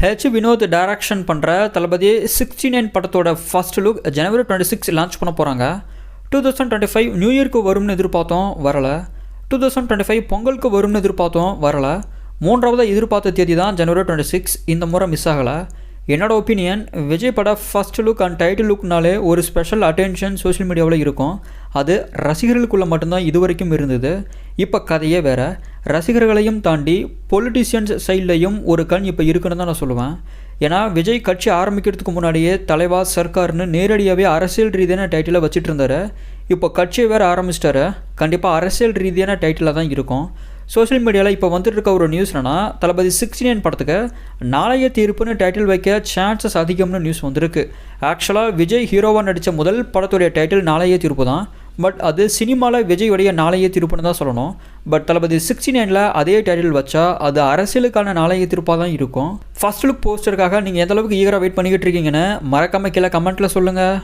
H Vinoth direction பண்ணுற Thalapathy sixty nine படத்தோட first look ஜனவரி twenty six launch பண்ண போகிறாங்க two thousand twenty five new இயர்க்கு வரும்னு எதிர்பார்த்தோம் வரலை. டூ தௌசண்ட் டுவெண்ட்டி ஃபைவ் பொங்கலுக்கு வரும்னு எதிர்பார்த்தோம் வரலை. மூன்றாவது எதிர்பார்த்த தேதி தான் ஜனவரி டுவெண்ட்டி சிக்ஸ் இந்த முறை மிஸ் ஆகலை. என்னோட ஒப்பீனியன் விஜய் பட ஃபர்ஸ்ட் லுக் அண்ட் டைட்டில் லுக்னாலே ஒரு ஸ்பெஷல் அட்டென்ஷன் சோஷியல் மீடியாவில் இருக்கும். அது ரசிகர்களுக்குள்ளே மட்டும்தான் இது வரைக்கும் இருந்தது. இப்போ கதையே வேறு. ரசிகர்களையும் தாண்டி பொலிட்டிஷியன்ஸ் சைட்லையும் ஒரு கண் இப்போ இருக்குன்னு தான் நான் சொல்லுவேன். ஏன்னா விஜய் கட்சி ஆரம்பிக்கிறதுக்கு முன்னாடியே தலைவா சர்க்கார்னு நேரடியாகவே அரசியல் ரீதியான டைட்டிலை வச்சுட்டு இருந்தார். இப்போ கட்சியை வேறு ஆரம்பிச்சிட்டாரு. கண்டிப்பாக அரசியல் ரீதியான டைட்டிலாக தான் இருக்கும். சோஷியல் மீடியாவில் இப்போ வந்துட்டு இருக்க ஒரு நியூஸ் என்னன்னா தளபதி சிக்ஸ்டி நைன் படத்துக்கு நாளைய தீர்ப்புன்னு டைட்டில் வைக்க சான்சஸ் அதிகம்னு நியூஸ் வந்திருக்கு. ஆக்சுவலாக விஜய் ஹீரோவாக நடித்த முதல் படத்துடைய டைட்டில் நாளைய தீர்ப்பு தான். பட் அது சினிமாவில் விஜயுடைய நாளைய திருப்புன்னு தான் சொல்லணும். பட் தளபதி சிக்ஸ்டி நைனில் அதே டைட்டில் வச்சா அது அரசியலுக்கான நாளைய திருப்பாக தான் இருக்கும். ஃபர்ஸ்ட் லுக் போஸ்டருக்காக நீங்கள் எந்த அளவுக்கு ஈகராக வெயிட் பண்ணிக்கிட்டு இருக்கீங்கன்னு மறக்காம கீழே கமெண்ட்டில் சொல்லுங்கள்